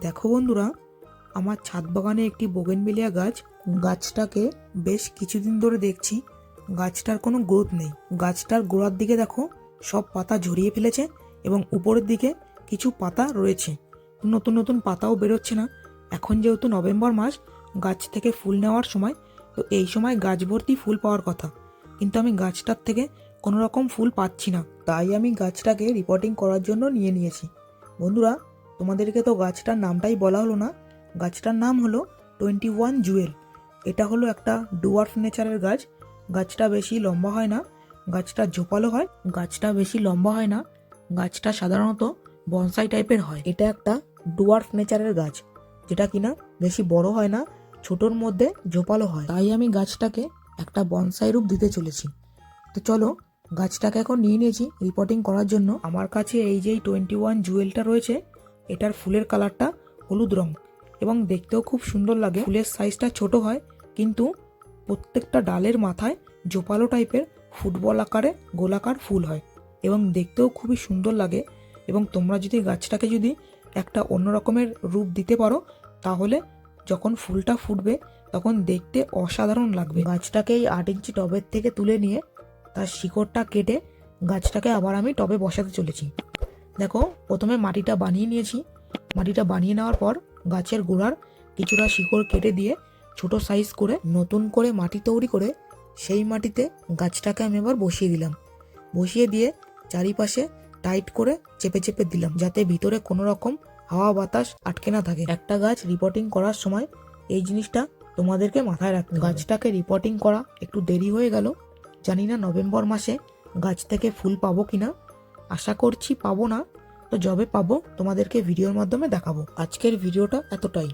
দেখো বন্ধুরা, আমার ছাদ বাগানে একটি বোগেনবেলিয়া গাছ, গাছটাকে বেশ কিছুদিন ধরে দেখছি। গাছটার কোনো গ্রোথ নেই। গাছটার গোড়ার দিকে দেখো, সব পাতা ঝরিয়ে ফেলেছে এবং উপরের দিকে কিছু পাতা রয়েছে। নতুন নতুন পাতাও বেরোচ্ছে না। এখন যেহেতু নভেম্বর মাস, গাছ থেকে ফুল নেওয়ার সময়, তো এই সময় গাছ ভর্তি ফুল পাওয়ার কথা। কিন্তু আমি গাছটার থেকে কোনো রকম ফুল পাচ্ছি না। তাই আমি গাছটাকে রিপোর্টিং করার জন্য নিয়ে নিয়েছি। বন্ধুরা তোমাদেরকে তো গাছটার নামটাই বলা হলো না। গাছটার নাম হলো টোয়েন্টি ওয়ান জুয়েল। এটা হলো একটা ডুয়ার্ফ নেচারের গাছ। গাছটা বেশি লম্বা হয় না। গাছটা ঝোপালো হয়। গাছটা বেশি লম্বা হয় না। গাছটা সাধারণত বনসাই টাইপের হয়। এটা একটা ডুয়ার্ফ নেচারের গাছ, যেটা কিনা বেশি বড় হয় না, ছোটোর মধ্যে ঝোপালো হয়। তাই আমি গাছটাকে একটা বনসাই রূপ দিতে চলেছি। তো চলো, গাছটাকে এখন নিয়ে নিয়েছি রিপোর্টিং করার জন্য। আমার কাছে এই যে টোয়েন্টি ওয়ান জুয়েলটা রয়েছে এটার ফুলের কালারটা হলুদ রং এবং দেখতেও খুব সুন্দর লাগে। ফুলের সাইজটা ছোট হয়, কিন্তু প্রত্যেকটা ডালের মাথায় জোপালো টাইপের ফুটবল আকারে গোলাকার ফুল হয় এবং দেখতেও খুবই সুন্দর লাগে এবং তোমরা যদি গাছটাকে যদি একটা অন্য রকমের রূপ দিতে পারো, তাহলে যখন ফুলটা ফুটবে, তখন দেখতে অসাধারণ লাগবে। গাছটাকে এই আট ইঞ্চি টবের থেকে তুলে নিয়ে তার শিকড়টা কেটে গাছটাকে আবার আমি টবে বসাতে চলেছি। দেখো, প্রথমে মাটিটা বানিয়ে নিয়েছি। মাটিটা বানিয়ে নেওয়ার পর গাছের গোড়ার কিছুটা শিকড় কেটে দিয়ে ছোট সাইজ করে নতুন করে মাটি তৈরি করে সেই মাটিতে গাছটাকে আমি এবার বসিয়ে দিলাম। বসিয়ে দিয়ে চারিপাশে টাইট করে চেপে চেপে দিলাম যাতে ভিতরে কোনো রকম হাওয়া বাতাস আটকে না থাকে। একটা গাছ রিপোর্টিং করার সময় এই জিনিসটা তোমাদেরকে মাথায় রাখতে গাছটাকে রিপোর্টিং করা একটু দেরি হয়ে গেল। জানি না নভেম্বর মাসে গাছ থেকে ফুল পাবো কিনা। আশা করছি পাবো না। তো যবে পাবো তোমাদেরকে ভিডিওর মাধ্যমে দেখাবো। আজকের ভিডিওটা এতটাই।